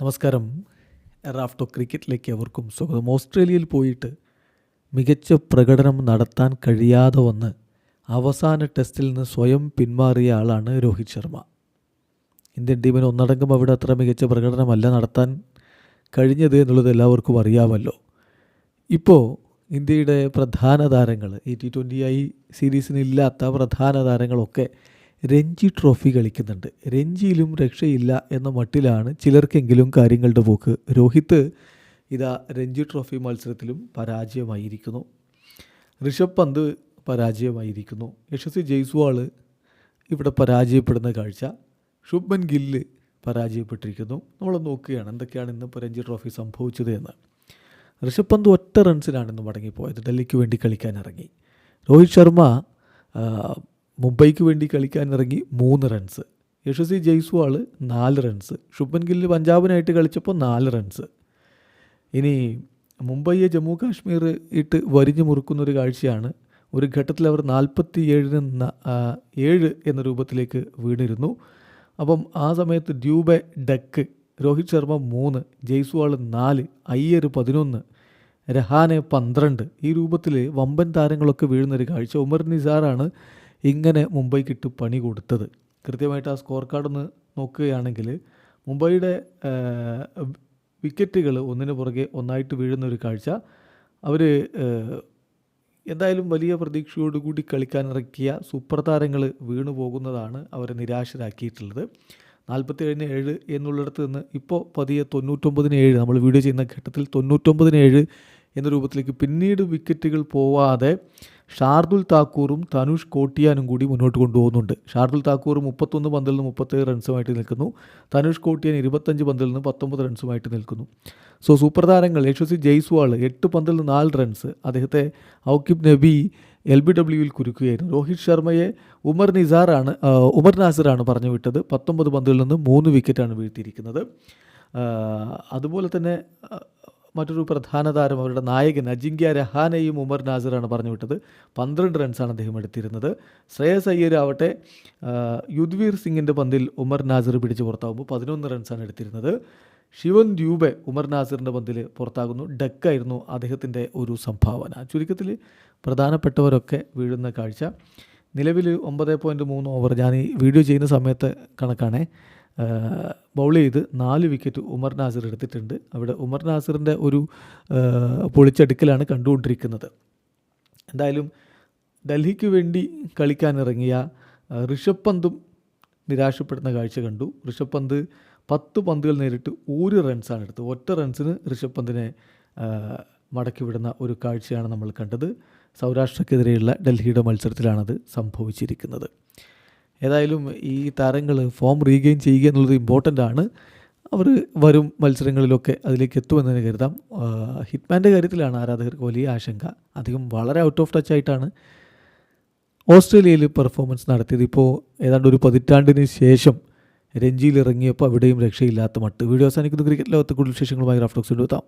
നമസ്കാരം. റാഫ്റ്റോ ക്രിക്കറ്റിലേക്ക് അവർക്കും സ്വാഗതം. ഓസ്ട്രേലിയയിൽ പോയിട്ട് മികച്ച പ്രകടനം നടത്താൻ കഴിയാതെ വന്ന് അവസാന ടെസ്റ്റിൽ നിന്ന് സ്വയം പിന്മാറിയ ആളാണ് രോഹിത് ശർമ്മ. ഇന്ത്യൻ ടീമിന് ഒന്നടങ്കം അവിടെ അത്ര മികച്ച പ്രകടനമല്ല നടത്താൻ കഴിഞ്ഞത് എന്നുള്ളത് എല്ലാവർക്കും അറിയാമല്ലോ. ഇപ്പോൾ ഇന്ത്യയുടെ പ്രധാന താരങ്ങൾ ഈ ടി ട്വന്റി ഐ സീരീസിനില്ലാത്ത പ്രധാന താരങ്ങളൊക്കെ രഞ്ജി ട്രോഫി കളിക്കുന്നുണ്ട്. രഞ്ജിയിലും രക്ഷയില്ല എന്ന മട്ടിലാണ് ചിലർക്കെങ്കിലും കാര്യങ്ങളുടെ പോക്ക്. രോഹിത് ഇതാ രഞ്ജി ട്രോഫി മത്സരത്തിലും പരാജയമായിരിക്കുന്നു. ഋഷഭ് പന്ത് പരാജയമായിരിക്കുന്നു. യശസ്വി ജയ്സ്വാൾ ഇവിടെ പരാജയപ്പെടുന്ന കാഴ്ച. ശുഭ്മൻ ഗില്ല് പരാജയപ്പെട്ടിരിക്കുന്നു. നമ്മൾ നോക്കുകയാണ് എന്തൊക്കെയാണ് ഇന്ന് രഞ്ജി ട്രോഫി സംഭവിച്ചത് എന്ന്. ഋഷഭ് പന്ത് ഒറ്റ റൺസിനാണ് ഇന്ന് മടങ്ങിപ്പോയത്. ഡൽഹിക്ക് വേണ്ടി കളിക്കാൻ ഇറങ്ങി. രോഹിത് ശർമ്മ മുംബൈക്ക് വേണ്ടി കളിക്കാനിറങ്ങി മൂന്ന് റൺസ് യശസ്വി ജയ്സ്വാൾ നാല് റൺസ് ശുഭൻ ഗില്ല് പഞ്ചാബിനായിട്ട് കളിച്ചപ്പോൾ നാല് റൺസ് ഇനി മുംബൈയെ ജമ്മു കാശ്മീർ ഇട്ട് വരിഞ്ഞു മുറുക്കുന്നൊരു കാഴ്ചയാണ്. ഒരു ഘട്ടത്തിൽ അവർ നാൽപ്പത്തി ഏഴിന് ഏഴ് എന്ന രൂപത്തിലേക്ക് വീണിരുന്നു. അപ്പം ആ സമയത്ത് ഡ്യൂബെ ഡക്ക് രോഹിത് ശർമ്മ മൂന്ന് ജയ്സ്വാൾ നാല് അയ്യർ പതിനൊന്ന് രഹാനെ പന്ത്രണ്ട്. ഈ രൂപത്തിൽ വമ്പൻ താരങ്ങളൊക്കെ വീഴുന്നൊരു കാഴ്ച. ഉമർ നിസാറാണ് ഇങ്ങനെ മുംബൈക്കിട്ട് പണി കൊടുത്തത്. കൃത്യമായിട്ട് ആ സ്കോർ കാർഡ് ഒന്ന് നോക്കുകയാണെങ്കിൽ മുംബൈയുടെ വിക്കറ്റുകൾ ഒന്നിനു പുറകെ ഒന്നായിട്ട് വീഴുന്ന ഒരു കാഴ്ച. അവർ എന്തായാലും വലിയ പ്രതീക്ഷയോടുകൂടി കളിക്കാനിറക്കിയ സൂപ്പർ താരങ്ങൾ വീണു പോകുന്നതാണ് അവരെ നിരാശരാക്കിയിട്ടുള്ളത്. നാൽപ്പത്തി ഏഴിന് ഏഴ് എന്നുള്ളിടത്ത് നിന്ന് ഇപ്പോൾ പതിയെ തൊണ്ണൂറ്റൊമ്പതിന് ഏഴ്. നമ്മൾ വീഡിയോ ചെയ്യുന്ന ഘട്ടത്തിൽ തൊണ്ണൂറ്റൊമ്പതിന് ഏഴ് എന്ന രൂപത്തിലേക്ക് പിന്നീട് വിക്കറ്റുകൾ പോവാതെ ഷാർദുൽ താക്കൂറും തനുഷ് കോട്ടിയാനും കൂടി മുന്നോട്ട് കൊണ്ടുപോകുന്നുണ്ട്. ഷാർദുൽ താക്കൂർ മുപ്പത്തൊന്ന് പന്തിൽ നിന്ന് മുപ്പത്തേഴ് റൺസുമായിട്ട് നിൽക്കുന്നു. തനുഷ് കോട്ടിയാൻ ഇരുപത്തഞ്ച് പന്തിൽ നിന്ന് പത്തൊമ്പത് റൺസുമായിട്ട് നിൽക്കുന്നു. സോ സൂപ്പർ താരങ്ങൾ യശസ്വി ജയ്സ്വാൾ എട്ട് പന്തിൽ നിന്ന് നാല് റൺസ് അദ്ദേഹത്തെ ഔക്കിബ് നബി എൽ ബി ഡബ്ല്യുവിൽ കുരുക്കുകയായിരുന്നു. രോഹിത് ശർമ്മയെ ഉമർ നിസാറാണ് ഉമർ നാസിറാണ് പറഞ്ഞു വിട്ടത്. പത്തൊമ്പത് പന്തിൽ നിന്ന് മൂന്ന് വിക്കറ്റാണ് വീഴ്ത്തിയിരിക്കുന്നത്. അതുപോലെ തന്നെ മറ്റൊരു പ്രധാന താരം അവരുടെ നായകൻ അജിങ്ക്യ രഹാനെയും ഉമർ നാസിറാണ് പറഞ്ഞു വിട്ടത്. പന്ത്രണ്ട് റൺസാണ് അദ്ദേഹം എടുത്തിരുന്നത്. ശ്രേയസ് ആ, യുദ്വീർ സിംഗിന്റെ പന്തിൽ ഉമർ നാസിർ പിടിച്ച് പുറത്താകുമ്പോൾ പതിനൊന്ന് റൺസാണ് എടുത്തിരുന്നത്. ശിവൻ ദ്യൂബെ ഉമർ നാസിറിന്റെ പന്തിൽ പുറത്താകുന്നു. ഡക്കായിരുന്നു അദ്ദേഹത്തിന്റെ ഒരു സംഭാവന. ചുരുക്കത്തിൽ പ്രധാനപ്പെട്ടവരൊക്കെ വീഴുന്ന കാഴ്ച. നിലവിൽ ഒമ്പത് പോയിന്റ് മൂന്ന് ഓവർ ഞാൻ ഈ വീഡിയോ ചെയ്യുന്ന സമയത്ത് കണക്കാണേ ബൗൾ ചെയ്ത് നാല് വിക്കറ്റ് ഉമർ നാസിർ എടുത്തിട്ടുണ്ട്. അവിടെ ഉമർ നാസിറിന്റെ ഒരു പൊളിച്ചടുക്കലാണ് കണ്ടുകൊണ്ടിരിക്കുന്നത്. എന്തായാലും ഡൽഹിക്ക് വേണ്ടി കളിക്കാനിറങ്ങിയ ഋഷഭ് പന്തും നിരാശപ്പെടുന്ന കാഴ്ച കണ്ടു. ഋഷഭ് പന്ത് പത്ത് പന്തുകൾ നേരിട്ട് ഒരു റൺസാണ് എടുത്തത്. ഒറ്റ റൺസിന് ഋഷഭ് പന്തിനെ മടക്കി വിടുന്ന ഒരു കാഴ്ചയാണ് നമ്മൾ കണ്ടത്. സൗരാഷ്ട്രക്കെതിരെയുള്ള ഡൽഹിയുടെ മത്സരത്തിലാണത് സംഭവിച്ചിരിക്കുന്നത്. ഏതായാലും ഈ താരങ്ങൾ ഫോം റീഗെയിൻ ചെയ്യുക എന്നുള്ളത് ഇമ്പോർട്ടന്റ് ആണ്. അവർ വരും മത്സരങ്ങളിലൊക്കെ അതിലേക്ക് എത്തുമെന്ന് തന്നെ കരുതാം. ഹിറ്റ്മാന്റെ കാര്യത്തിലാണ് ആരാധകർക്ക് വലിയ ആശങ്ക. അധികം വളരെ ഔട്ട് ഓഫ് ടച്ച് ആയിട്ടാണ് ഓസ്ട്രേലിയയിൽ പെർഫോമൻസ് നടത്തിയത്. ഇപ്പോൾ ഏതാണ്ട് ഒരു പതിറ്റാണ്ടിന് ശേഷം രഞ്ജിയിൽ ഇറങ്ങിയപ്പോൾ അവിടെയും രക്ഷയില്ലാത്ത മട്ട്. വീഡിയോ അവസാനിക്കുന്ന. ക്രിക്കറ്റ് ലോകത്ത് കൂടുതൽ വിശേഷങ്ങളുമായി റാഫ്റ്റോക്സ് എത്താം.